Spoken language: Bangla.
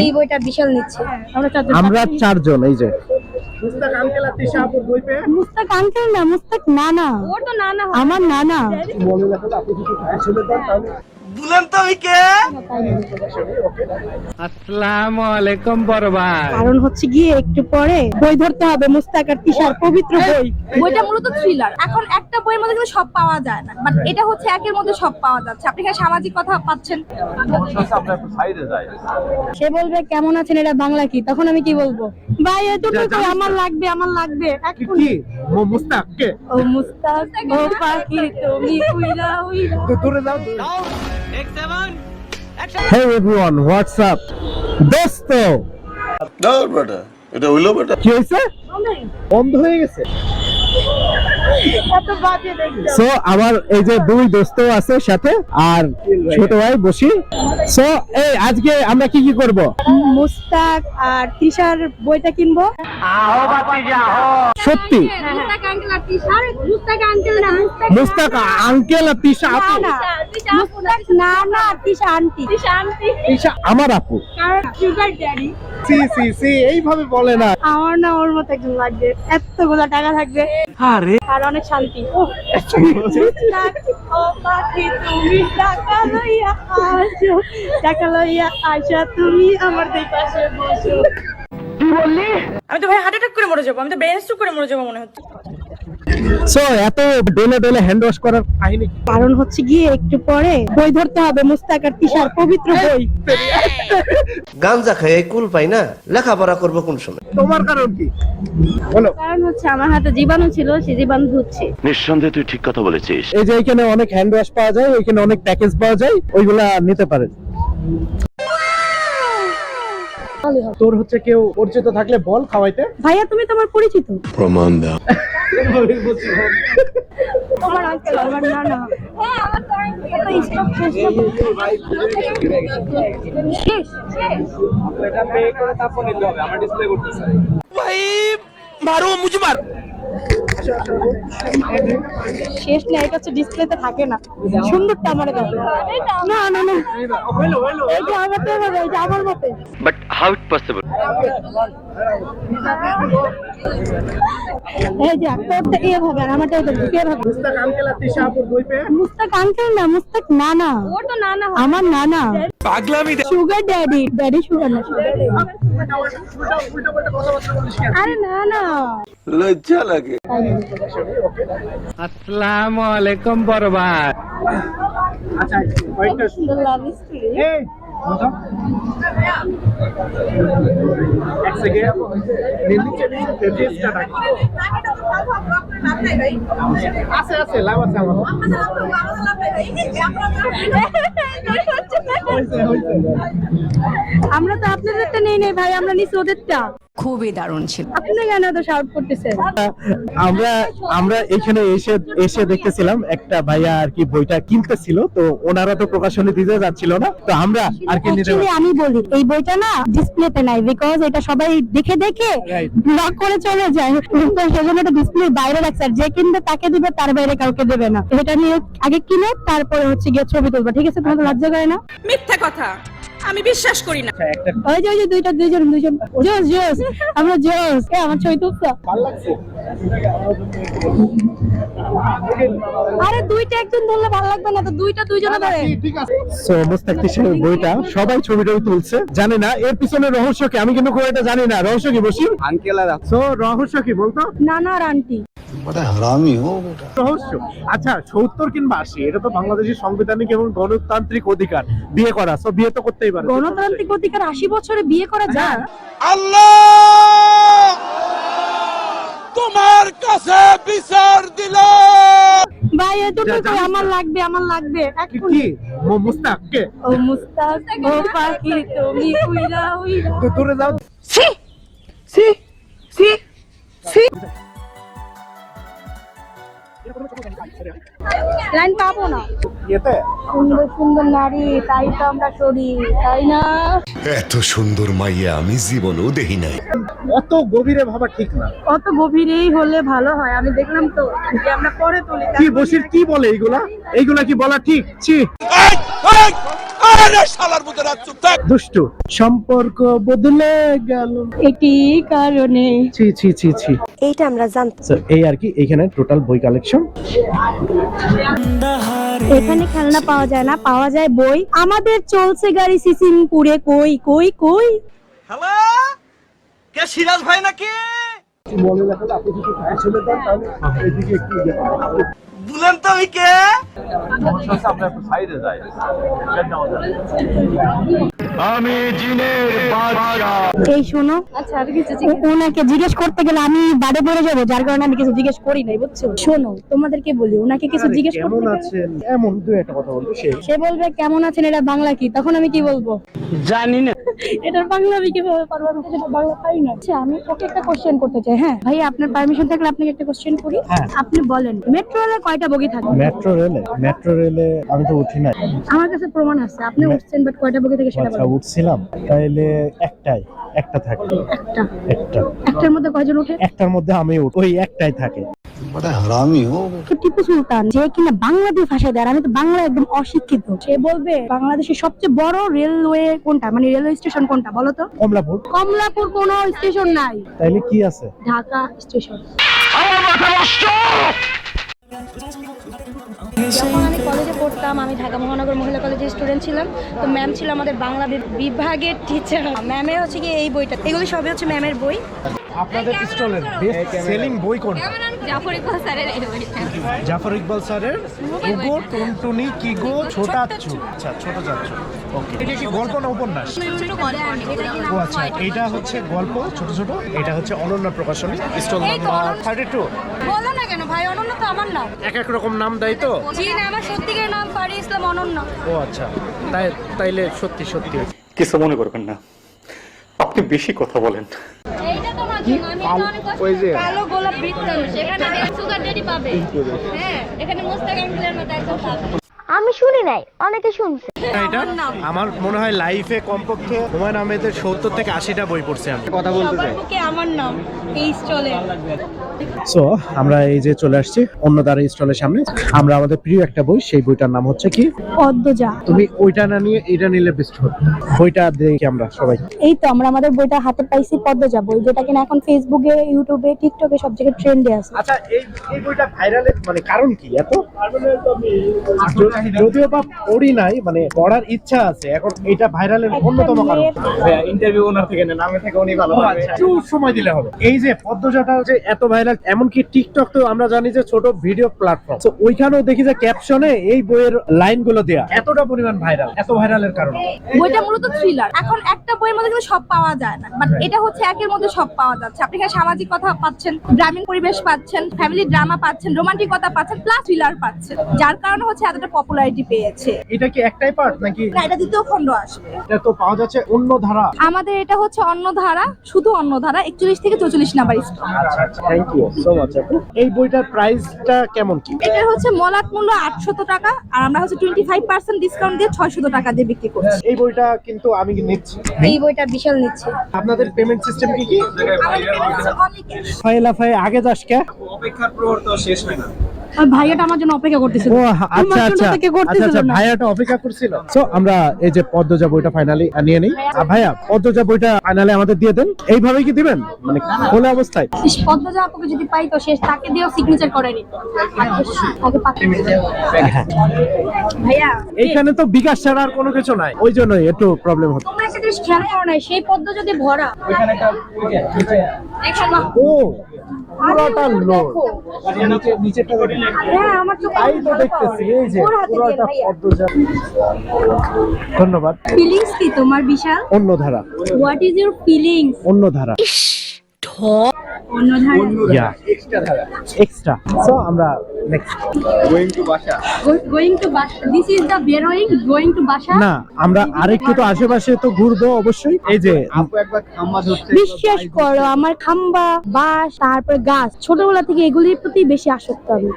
এই বইটা বিশাল নিচ্ছে। আমরা চারজন এই যে। মুস্তাক আঙ্কেল না মুস্তাক নানা। ওর তো নানা আমার নানা। আসসালামু আলাইকুম বড় ভাই কারণ হচ্ছে গিয়ে একটু পরে বই ধরতে হবে মুস্তাক তিশার পবিত্র বই। বইটা মূলত থ্রিলার এখন একটা বইয়ের মধ্যে কিন্তু সব পাওয়া যায় না বাট এটা হচ্ছে একের মধ্যে সব পাওয়া যাচ্ছে। আপনি এখানে সামাজিক কথা পাচ্ছেন। সে বলবে কেমন আছেন? এটা বাংলা কি? তখন আমি কি বলব? ভাই এতটুকু আমার লাগবে আমার লাগবে। কি? মুস্তাক? কে? ও মুস্তাক ও পাখি তুমি উইরা। উইরা দূরে যাও। হে এভরিওয়ান হোয়াটসঅ্যাপ দোস্ত না বেটা এটা হইল বেটা কি হয়েছে বন্ধ হয়ে গেছে এত বাজে দেখছ সো আমার এই যে দুই দোস্ত আছে সাথে আর ছোট ভাই বসি। সো এই আজকে আমরা কি কি করব? মুস্তাক আর তিশার বইটা কিনবো। সত্যি? মুস্তাক আঙ্কেল আর তিশার মুস্তাক আঙ্কেল না মুস্তাক মুস্তাক আঙ্কেল আর তিশা না আপু? না। না না তিশা আন্টি তিশা আন্টি তিশা আমার আপু। কারণ sugar daddy C C C এইভাবে বলে না। আমার না ওর মতো একজন লাগবে। এতগুলো টাকা থাকবে। আরে। আর অনেক শান্তি। ও। পাখি তুমি টাকা লইয়া আসো টাকা লইয়া আসা তুমি আমার দুই পাশে বসো। আমি তো ভাই হার্ট অ্যাটাক করে মরে যাব আমি তো ব্রেন স্ট্রোক করে মরে যাব মনে হচ্ছে। সো এত ডেলে ডেলে হ্যান্ড ওয়াশ করার কাহিনী কারণ হচ্ছে গিয়ে একটু পরে বই ধরতে হবে মুস্তাক আর তিশার পবিত্র বই। গাঞ্জা খাই কুল পাই না লেখাপড়া করব কোন সময়? তোমার কারণ কি? বলো। কারণ হচ্ছে আমার হাতে জীবাণু ছিল সে জীবাণু ধুচ্ছে। নিঃসন্দেহে তুই ঠিক কথা বলেছিস। এই যে এখানে অনেক হ্যান্ড ওয়াশ পাওয়া যায় ওইখানে অনেক প্যাকেজ পাওয়া যায় ওইগুলা নিতে পারেন। তোর হচ্ছে কেউ পরিচিত থাকলে বল খাওয়াইতে। ভাইয়া তুমি তোমার পরিচিত। প্রমাণ দাও তোমার আঙ্কেল আমার নানা। হ্যাঁ আমার তো এত স্টক শেষ শেষ শেষ শেষ না এটা হচ্ছে ডিসপ্লেতে থাকে না। সুন্দরটা আমার না না না। এইটা আমারটা হবে এইটা আমার মতে বাট হাউ ইট পসিবল এই যে তোরটা আর আমারটা হবে। মুস্তাক আঙ্কেল আর তিশা আপুর মুস্তাক আঙ্কেল না মুস্তাক নানা। ওর তো নানা আমার নানা। পাগলামি সুগার ড্যাডি ড্যাডি সুগার না সুগার আরে না না। লজ্জা লাগে। আসসালামু আলাইকুম বড় ভাই আচ্ছা। আছে আছে লাভ আছে। আমরা। তো আপনাদেরটা নেই নেই ভাই আমরা নিচে ওদেরটা। খুবই দারুণ ছিল। আপনি কেন এত শাউট করতেছেন? আমরা আমরা এখানে এসে এসে দেখতেছিলাম একটা ভাইয়া আর কি বইটা কিনতেছিল তো ওনারা তো প্রকাশনী দিতে যাচ্ছিল না তো আমরা আর কি নিতে আমি বলি এই বইটা না ডিসপ্লেতে নাই বিকজ এটা সবাই দেখে দেখে. ব্লক করে চলে যায়। তো সেজন্য এটা ডিসপ্লে বাইরে রাখছে আর যে কিনবে তাকে দিবে তার বাইরে কাউকে দেবে না। এটা নিয়ে আগে কিনে তারপরে হচ্ছে গিয়ে ছবি তুলবে। ঠিক আছে? তোমাদের লজ্জা করে না? মিথ্যা কথা। আমি বিশ্বাস করি না। ওই যে ওই যে দুইটা দুইজন দুইজন। জোস জোস আমরা জোস এ আমার ছবি তুলছো? ভালো লাগছে? আরে দুইটা একজন ধরলে ভালো লাগবে না তো দুইটা দুইজনে ধরে। ঠিক আছে। সো মুস্তাক তিশার বইটা? সবাই ছবিটাই তুলছে। জানি না এর পিছনে রহস্য কি? আমি কিন্তু খুব একটা জানি না। রহস্য কি বসি? আঙ্কেল আর সো রহস্য কি বলতো? নানা আর আন্টি। বড় হারামি হো রহস্য? আচ্ছা সত্তর কিংবা আশি এটা তো বাংলাদেশের সাংবিধানিক এবং গণতান্ত্রিক অধিকার। বিয়ে করা সো বিয়ে তো করতেই পারে গণতান্ত্রিক অধিকার আশি বছরে বিয়ে করা যায় ভাই এতটুকু আমার লাগবে আমার লাগবে। কি মুস্তাক কে? ও মুস্তাক ও পাখি তুমি উইরা উইরা। তো দূরে যাও। লাইন পাবো না। সুন্দর সুন্দর নারী তাই তো আমরা করি তাই না? এত সুন্দর মাইয়া আমি জীবনেও দেখি নাই। অত গভীরে ভাবা ঠিক না। অত গভীরেই হলে ভালো হয় আমি দেখলাম তো যে আমরা পরে তুলি। কি বসির কি বলে এইগুলা? এইগুলা কি বলা ঠিক? ছি। দুষ্টু সম্পর্ক বদলে গেল। এটি কারণে। ছি ছি ছি ছি। এইটা আমরা জানতাম এই আর কি এখানে টোটাল বই কালেকশন এখানে খেলনা পাওয়া যায় না পাওয়া যায় বই। আমাদের চলছে গাড়ি সিসিমপুরে। কই কই কই? এই শোনো আচ্ছা আর কিছু ও- ওনাকে জিজ্ঞেস করতে গেলে আমি বাড়ে পড়ে যাব যার কারণে আমি কিছু জিজ্ঞেস করি নাই বুঝছ? শোনো তোমাদেরকে বলি ওনাকে কিছু জিজ্ঞেস করতে কেমন আছেন? এমন দু একটা কথা বলব সে সে বলবে কেমন আছেন এটা বাংলা কি? তখন আমি কি বলব? জানি না। এটার বাংলা আমি কীভাবে পারব? আমি সেটা বাংলা পাই না। আচ্ছা আমি ওকে একটা কোশ্চেন করতে চাই। হ্যাঁ ভাই আপনার পারমিশন থাকলে আপনাকে একটা কোশ্চেন করি। হ্যাঁ। আপনি বলেন মেট্রো রেলে কয়টা বগি থাকে? মেট্রো রেলে মেট্রো রেলে আমি তো উঠি নাই। আমার কাছে প্রমাণ আছে আপনি উঠছেন বাট কয়টা বগি থেকে সেটা আচ্ছা উঠছিলাম। তাইলে একটাই একটা থাকে। একটা। একটা। একটার মধ্যে কয়জন ওঠে একটার মধ্যে আমি উঠ ওই একটাই থাকে। তো টিপু সুলতান যে কিনা বাংলাদেশ ভাষায় দেয় আমি তো বাংলা একদম অশিক্ষিত। সে বলবে বাংলাদেশের সবচেয়ে বড় রেলওয়ে কোনটা? মানে রেলওয়ে স্টেশন কোনটা বলো তো? কমলাপুর। কমলাপুর কোনো স্টেশন নাই। তাইলে কি আছে? ঢাকা স্টেশন। যখন আমি কলেজে পড়তাম আমি ঢাকা মহানগর মহিলা কলেজের স্টুডেন্ট ছিলাম। তো ম্যাম ছিল আমাদের বাংলা বিভাগের টিচার ম্যামের হচ্ছে কি এই বইটা। এগুলো সবই হচ্ছে ম্যামের বই। আপনাদের স্টলের বেস্ট সেলিং বই কোনটা? জাফর ইকবাল স্যারের জাফর ইকবাল স্যারের গুগো টুনটুনি কি গো ছোটাচ্ছু আচ্ছা ছোট চাচ্ছু ওকে এটা কি গল্প না উপন্যাস? ছোট এটা ও আচ্ছা এইটা হচ্ছে গল্প ছোট ছোট। এটা হচ্ছে Ananya Prokashoni. Stall number. Thirty two বলো না কেন ভাই অনন্য তো আমার নাম। এক এক রকম নাম দেয় তো? জি না আমার সত্যিকার নাম ফারি ইসলাম অনন্য। ও আচ্ছা তাই তাইলে সত্যি সত্যি। কিছু মনে করবেন না। আপনি বেশি কথা বলেন। এইটা তোমার জন্য আমি এটা অনেক ওই যে। কালো গোলাপ বৃত্ত সেখানে সুগার ডেডি পাবে। হ্যাঁ এখানে মুস্তাক আঙ্কেলের মতো একদম আমি শুনি নাই অনেকে শুনছে। এটা? আমার মনে হয় লাইফে কমপক্ষে হুমায়ুন আহমেদের সত্তর থেকে আশিটা বই পড়ছে আমি। সবার বুকে আমার নাম এই স্টলে। সো আমরা এই যে চলে আসছি অন্য দ্বারা স্টলের সামনে। আমরা আমাদের প্রিয় একটা বই সেই বইটার নাম হচ্ছে কি? পদ্মজা। তুমি ওইটা না নিয়ে এটা নিলে বেস্ট হবে। বইটা দেখি আমরা সবাই। এই তো আমরা আমাদের বইটা হাতে পাইছি পদ্মজা বই যেটা কিনা এখন ফেসবুকে ইউটিউবে টিকটকে সব জায়গায় ট্রেন্ডে আছে। আচ্ছা এই এই বইটা ভাইরালের মানে কারণ কি এত? যদিও বা পড়ি নাই মানে পড়ার ইচ্ছা আছে এখন এটা ভাইরালের অন্যতম কারণ। ইন্টারভিউ ওনার থেকে নেন আমি থেকে উনি ভালো একটু সময় দিলে হবে। এই যে পদ্মজাটা যে এত ভাইরাল এমনকি টিকটক তো আমরা জানি যে ছোট ভিডিও প্ল্যাটফর্ম তো ওইখানেও দেখি যে ক্যাপশনে এই বইয়ের লাইনগুলো দেয়া। এতটা পরিমাণ ভাইরাল এত ভাইরালের কারণে। বইটা মূলত থ্রিলার এখন একটা বইয়ের মধ্যে কিন্তু সব পাওয়া যায় না। বাট এটা হচ্ছে একের মধ্যে সব পাওয়া যাচ্ছে। আপনি এখানে সামাজিক কথা পাচ্ছেন গ্রামীণ পরিবেশ পাচ্ছেন ফ্যামিলি ড্রামা পাচ্ছেন রোমান্টিক কথা পাচ্ছেন প্লাস থ্রিলার পাচ্ছেন। যার কারণে হচ্ছে এতটা পপুলারিটি পেয়েছে। এটা কি একটাই পার্ট নাকি? না এটা দ্বিতীয় খণ্ড আসবে। এটা তো পাওয়া যাচ্ছে অন্য ধারা। আমাদের এটা হচ্ছে অন্য ধারা শুধু অন্য ধারা একচল্লিশ থেকে চৌচল্লিশ নাম্বার স্টক আচ্ছা আচ্ছা থ্যাংক ইউ সো মাচ আপু। এই বইটার প্রাইসটা কেমন কি? এটার হচ্ছে মলাট মূল্য আটশত টাকা আর আমরা হচ্ছে টোয়েন্টি ফাইভ পার্সেন্ট ডিসকাউন্ট দিয়ে ছয়শত টাকা দিয়ে বিক্রি করছি। এই বইটা কিন্তু আমি নিচ্ছি। এই বইটা বিশাল নিচ্ছে। আপনাদের পেমেন্ট সিস্টেম কি কি? আমাদের only cash। ফাইল লাফাই আগে যাস কে? অপেক্ষার প্রহর তো শেষ হয় না। ভাইয়াটা আমার জন্য অপেক্ষা করতেছিল। ও আচ্ছা আচ্ছা। আচ্ছা আচ্ছা ভাইয়াটা অপেক্ষা করছিল। সো আমরা এই যে পদ্মজা বইটা ফাইনালি নিয়ে নেই। আর ভাইয়া পদ্মজা বইটা ফাইনালি আমাদের দিয়ে দেন। এইভাবে কি দিবেন? মানে খোলা অবস্থায়? পদ্মজা আপুকে যদি পাই তো শেষ তাকে দিয়েও সিগনেচার করে নিত। আগে পাঠিয়ে ভাইয়া এইখানে তো বিকাশ ছাড়া আর কোনো কিছু নাই। ওই জন্যই একটু প্রবলেম হচ্ছে। তোমরা একটা খেয়াল করো নাই। সেই পদ্ম যদি ভরা ও পুরোটা লোড নিচেরটা হ্যাঁ তাই তো দেখতেছি এই যে পুরোটা ধন্যবাদ। ফিলিংস কি তোমার বিশাল? অন্য ধারা হোয়াট ইজ ইউর ফিলিংস অন্য ধারা এক্সট্রা সো আমরা নেক্সট গোয়িং টু বাসা গোয়িং টু বাসা দিস ইজ দ্য বেরোয়িং গোয়িং টু বাসা না আমরা আরেকটু তো আশেপাশে তো ঘুরবো অবশ্যই। এই যে আপু একবার খাম্বা ধরছে বিশ্বাস করো আমার খাম্বা বাস তারপর গাছ ছোটবেলা থেকে এগুলির প্রতি বেশি আসক্ত আমি।